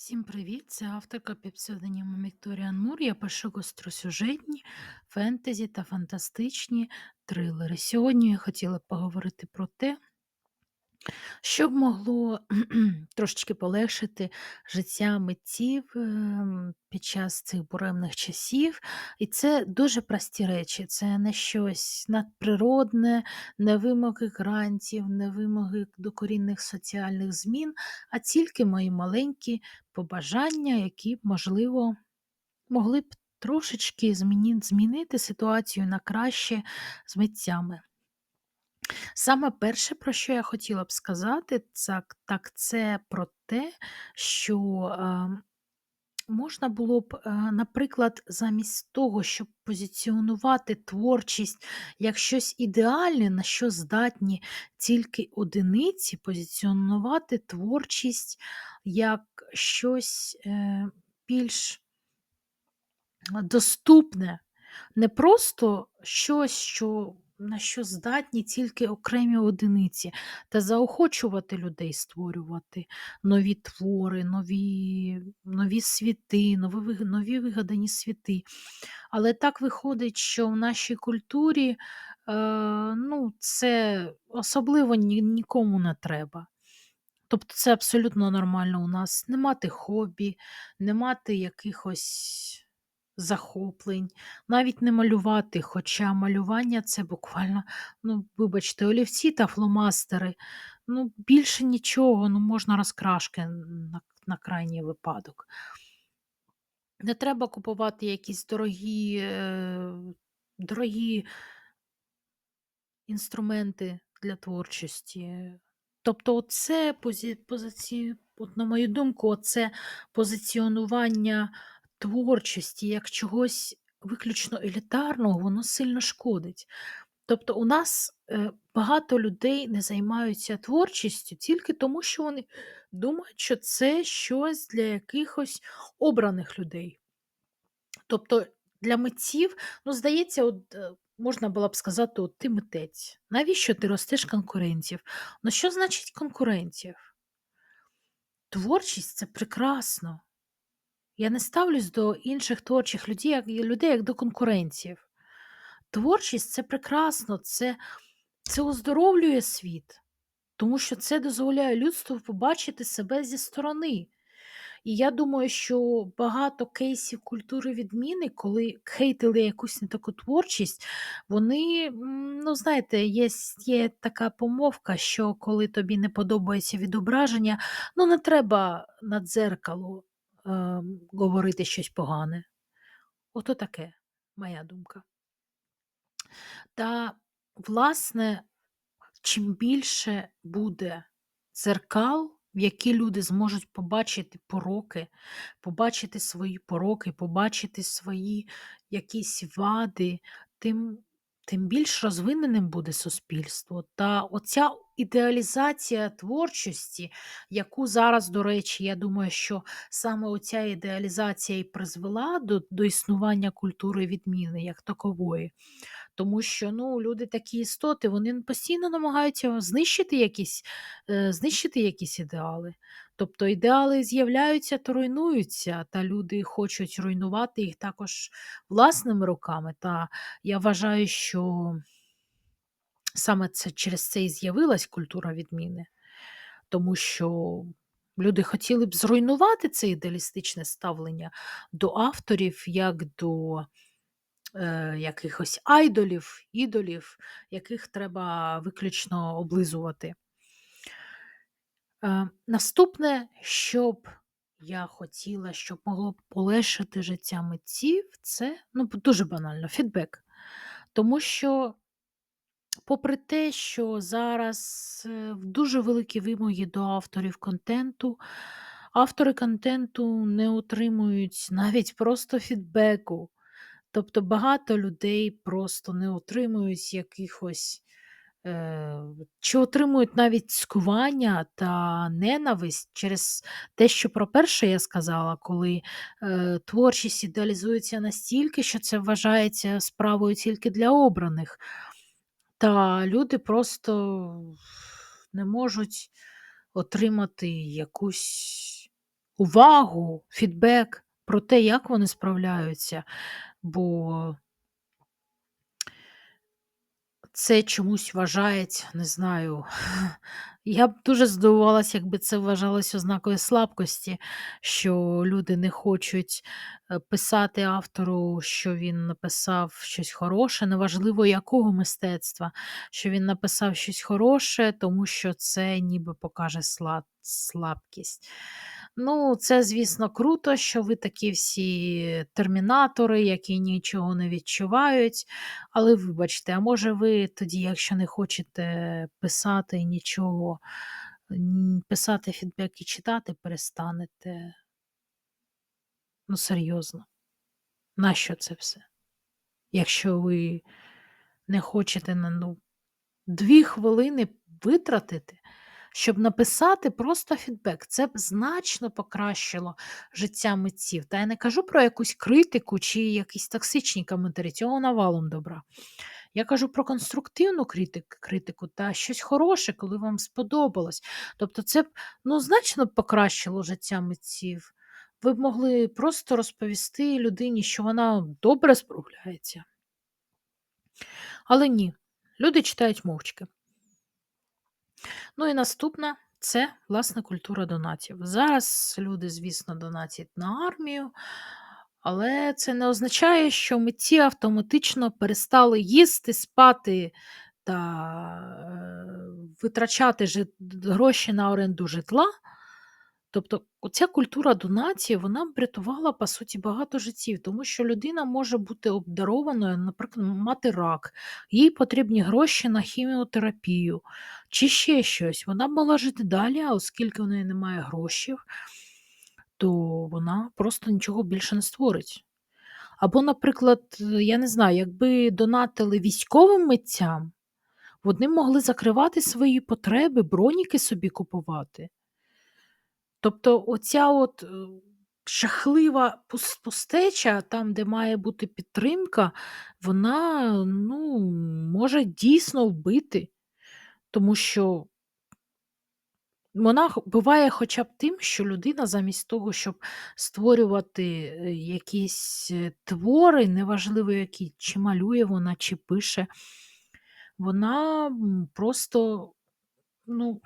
Всім привіт! Це авторка під псевдонімом Вікторіан Мур. Я пишу гостросюжетні, фентезі та фантастичні трилери. Сьогодні я хотіла поговорити про те, що б могло трошечки полегшити життя митців ем, під час цих буремних часів. І це дуже прості речі. Це не щось надприродне, не вимоги грантів, не вимоги докорінних соціальних змін, а тільки мої маленькі побажання, які можливо, могли б трошечки змінити ситуацію на краще з митцями. Саме перше, про що я хотіла б сказати, цак так це про те, що, ем, можна було б, е, наприклад, замість того, щоб позиціонувати творчість як щось ідеальне, на що здатні тільки одиниці, позиціонувати творчість як щось, е, більш доступне. Не просто щось, що на що здатні тільки окремі одиниці, та заохочувати людей створювати нові твори, нові нові світи, нові нові вигадані світи. Але так виходить, що в нашій культурі, е, ну, це особливо ні нікому не треба. Тобто це абсолютно нормально у нас не мати хобі, не мати якихось захоплень, навіть не малювати, хоча малювання це буквально, ну, вибачте, олівці та фломастери. Ну, більше нічого, ну, можна розкрашки на на крайній випадок. Не треба купувати якісь дорогі, е, дорогі інструменти для творчості. Тобто оце позі позиці от на мою думку, оце позиціонування творчості як чогось виключно елітарного, воно сильно шкодить. Тобто у нас, е, багато людей не займаються творчістю тільки тому, що вони думають, що це щось для якихось обраних людей. Тобто для митців, ну, здається, от, е, можна було б сказати: "От ти митець, навіщо ти ростиш конкурентів?" Ну, що значить конкурентів? Творчість це прекрасно. Я не ставлюсь до інших творчих людей як людей як до конкурентів. Творчість це прекрасно, це це оздоровлює світ, тому що це дозволяє людству побачити себе зі сторони. І я думаю, що багато кейсів культури відміни, коли хейтили якусь не таку творчість, вони, ну, знаєте, є, є така помовка, що коли тобі не подобається відображення, ну не треба на дзеркало е, говорити щось погане. Ото таке, моя думка. Та, власне, чим більше буде дзеркал, в які люди зможуть побачити пороки, побачити свої пороки, побачити свої якісь вади, тим тим більш розвиненим буде суспільство. Та оця ідеалізація творчості, яку зараз, до речі, я думаю, що саме оця ідеалізація і призвела до до існування культури відміни як такової. Тому що, ну, люди такі істоти, вони постійно намагаються знищити якісь е, знищити якісь ідеали. Тобто ідеали з'являються та руйнуються, та люди хочуть руйнувати їх також власними руками. Та я вважаю, що саме це через це і з'явилась культура відміни, тому що люди хотіли б зруйнувати це ідеалістичне ставлення до авторів як до е, якихось айдолів, ідолів, яких треба виключно облизувати. Е, наступне, що я хотіла, щоб могло б полегшити життя митців, це ну, дуже банально, фідбек. Тому що, попри те, що зараз е, дуже великі вимоги до авторів контенту, автори контенту не отримують навіть просто фідбеку. Тобто багато людей просто не отримують якихось, е, чи отримують навіть цькування та ненависть через те, що про перше я сказала, коли е, творчість ідеалізується настільки, що це вважається справою тільки для обраних. Та люди просто не можуть отримати якусь увагу, фідбек про те, як вони справляються, бо це чомусь вважається, не знаю. Я б дуже здивувалася, якби це вважалось ознакою слабкості, що люди не хочуть, е, писати автору, що він написав щось хороше, неважливо якого мистецтва, що він написав щось хороше, тому що це ніби покаже слаб слабкість. Ну, це, звісно, круто, що ви такі всі термінатори, які нічого не відчувають. Але вибачте, а може ви тоді, якщо не хочете писати нічого, писати фідбек і читати перестанете? Ну, серйозно. Нащо це все? Якщо ви не хочете на ну, 2 хвилини витратити, щоб написати просто фідбек. Це б значно покращило життя митців. Та я не кажу про якусь критику чи якісь токсичні коментарі, цього навалом добра. Я кажу про конструктивну критик, критику та щось хороше, коли вам сподобалось. Тобто, це б ну, значно покращило життя митців. Ви б могли просто розповісти людині, що вона добре справляється. Але ні, люди читають мовчки. Ну і наступна це, власне, культура донатів. Зараз люди, звісно, донатять на армію, але це не означає, що митці автоматично перестали їсти, спати та е, витрачати гроші на оренду житла. Тобто, оця культура донації, вона врятувала, по суті, багато життів, тому що людина може бути обдарованою, наприклад, мати рак, їй потрібні гроші на хіміотерапію чи ще щось. Вона могла жити далі, а оскільки в неї немає грошей, то вона просто нічого більше не створить. Або, наприклад, я не знаю, якби донатили військовим митцям, вони могли закривати свої потреби, броніки собі купувати. Тобто оця от, е, жахлива пус пустеча, там, де має бути підтримка, вона, ну, може дійсно вбити, тому що вона буває хоча б тим, що людина замість того, щоб створювати, е, якісь, е, твори, неважливо які, чи малює вона, чи пише, вона, просто, ну,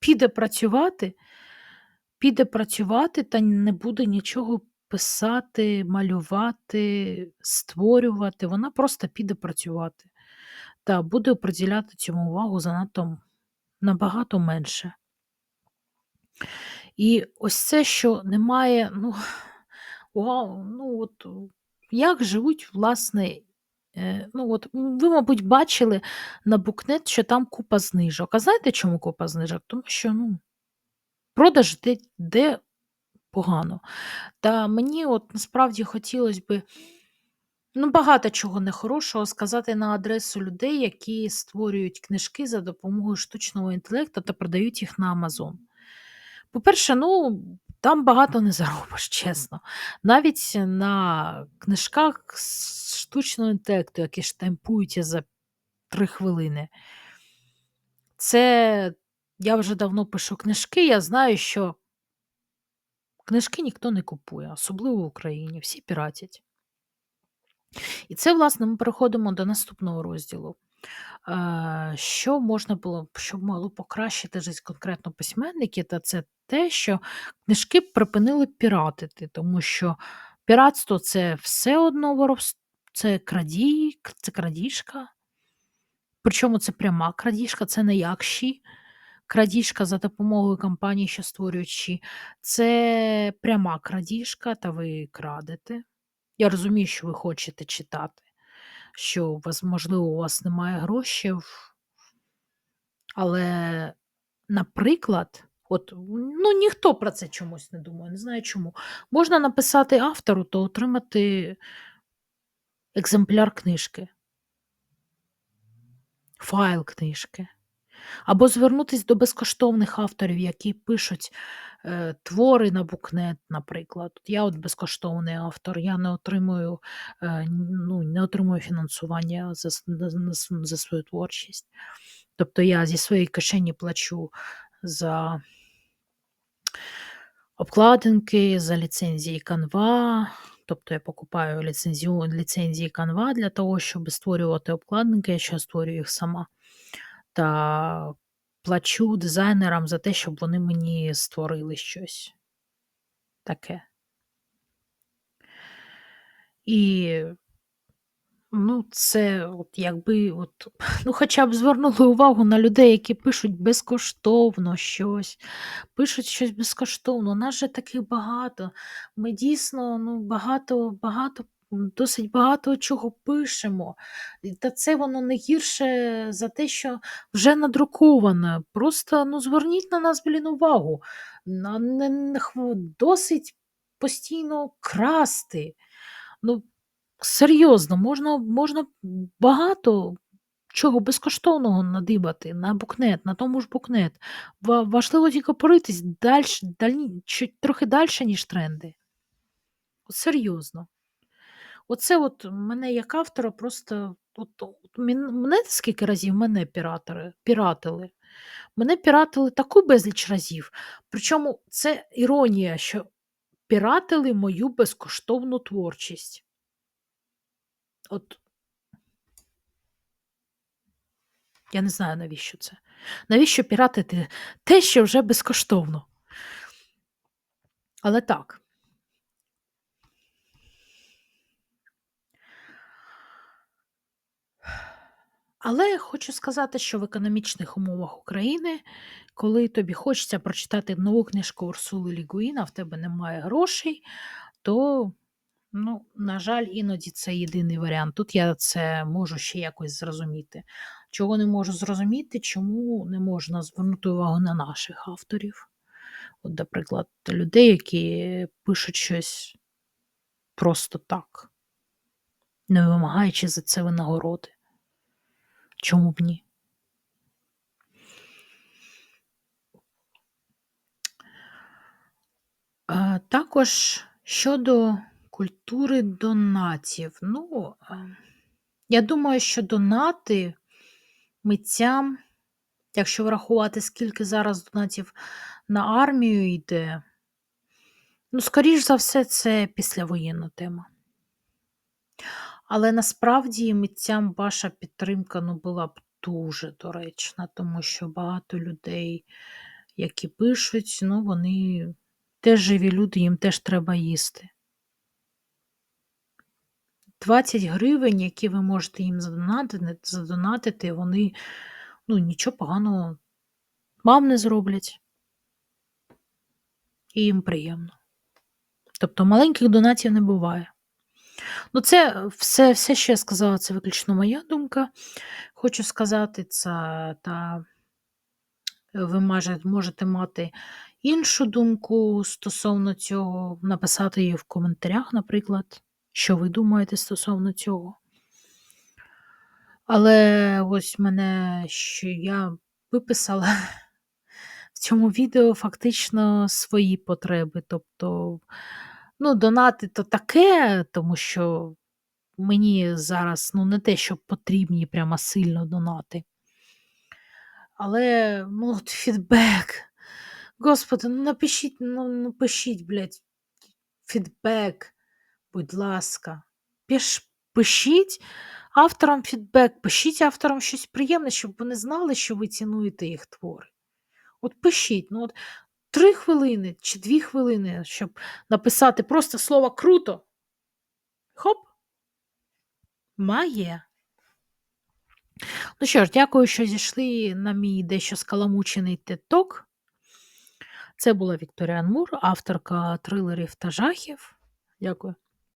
піде працювати піде працювати та не буде нічого писати, малювати, створювати. Вона просто піде працювати та буде приділяти цьому увагу занадто набагато менше. І ось це, що немає, ну, вау, ну от як живуть, власне, е, ну от ви, мабуть, бачили на букнет, що там купа знижок. А знаєте, чому купа знижок? Тому що, ну. Продаж де де погано. Та мені от насправді хотілося би ну, багато чого нехорошого сказати на адресу людей, які створюють книжки за допомогою штучного інтелекту та продають їх на Амазон. По-перше, ну, там багато не заробиш, чесно. Навіть на книжках штучного інтелекту, які штампуються за 3 хвилини. Це я вже давно пишу книжки, я знаю, що книжки ніхто не купує, особливо в Україні, всі піратять. І це, власне, ми переходимо до наступного розділу. Е, що можна було що могло покращити життя конкретно письменників, та це те, що книжки припинили піратити, тому що піратство це все одно воровство, це крадій, це крадіжка. Причому це пряма крадіжка, це не якші крадіжка за допомогою компаній, що створюють це пряма крадіжка, та ви крадете. Я розумію, що ви хочете читати, що у вас, можливо, у вас немає грошей, але, наприклад, от, ну, ніхто про це чомусь не думає, не знаю чому. Можна написати автору, то отримати екземпляр книжки, файл книжки. Або звернутися до безкоштовних авторів, які пишуть е, твори на букнет, наприклад. Я от безкоштовний автор, я не отримую е, ну, не отримую фінансування за, за, свою творчість. Тобто я зі своєї кишені плачу за обкладинки за ліцензії Canva. Тобто я покупаю ліцензію, ліцензії Canva для того, щоб створювати обкладинки, я ще створюю їх сама. Та плачу дизайнерам за те, щоб вони мені створили щось таке. І ну, це от якби от, ну, хоча б звернули увагу на людей, які пишуть безкоштовно щось, пишуть щось безкоштовно. У нас же таких багато. Ми дійсно ну, багато, багато, досить багато чого пишемо. Та це воно не гірше за те, що вже надруковане. Просто ну, зверніть на нас, блін, увагу. Досить постійно красти. Ну, серйозно, можна, можна багато чого безкоштовного надибати на букнет, на тому ж букнет. Важливо тільки поритись дальш, дальні, трохи далі, ніж тренди. Серйозно. Оце от мене як автора просто. От, от, мен- мене скільки разів мене піратори, піратили. Мене піратили таку безліч разів. Причому це іронія, що піратили мою безкоштовну творчість. От я не знаю, навіщо це. Навіщо піратити те, що вже безкоштовно? Але так. Але хочу сказати, що в економічних умовах України, коли тобі хочеться прочитати нову книжку Урсули Лігуїна, в тебе немає грошей, то, ну, на жаль, іноді це єдиний варіант. Тут я це можу ще якось зрозуміти. Чого не можу зрозуміти, чому не можна звернути увагу на наших авторів. От, наприклад, людей, які пишуть щось просто так, не вимагаючи за це винагороди. Чому б ні? Також щодо культури донатів. Ну, я думаю, що донати митцям, якщо врахувати, скільки зараз донатів на армію йде, ну, скоріш за все, це післявоєнна тема. Але насправді митцям ваша підтримка ну, була б дуже доречна, тому що багато людей, які пишуть, ну, вони теж живі люди, їм теж треба їсти. 20 гривень, які ви можете їм задонатити, задонатити вони ну, нічого поганого вам не зроблять. І їм приємно. Тобто маленьких донатів не буває. Ну, це все, все, що я сказала, це виключно моя думка. Хочу сказати, це та ви може- можете мати іншу думку стосовно цього, написати її в коментарях, наприклад, що ви думаєте стосовно цього. Але ось мене, що я виписала в цьому відео фактично свої потреби. Тобто, ну, донати то таке, тому що мені зараз ну, не те, що потрібні прямо сильно донати. Але ну, от фідбек. Господи, ну напишіть, ну, ну пишіть, блядь, фідбек, будь ласка. Піш, пишіть авторам фідбек, пишіть авторам щось приємне, щоб вони знали, що ви цінуєте їх твори. От пишіть, ну от три хвилини чи дві хвилини, щоб написати просто слово круто. Хоп. Має. Ну що ж, дякую, що зійшли на мій дещо скаламучений теток. Це була Вікторія Анмур, авторка трилерів та жахів. Дякую.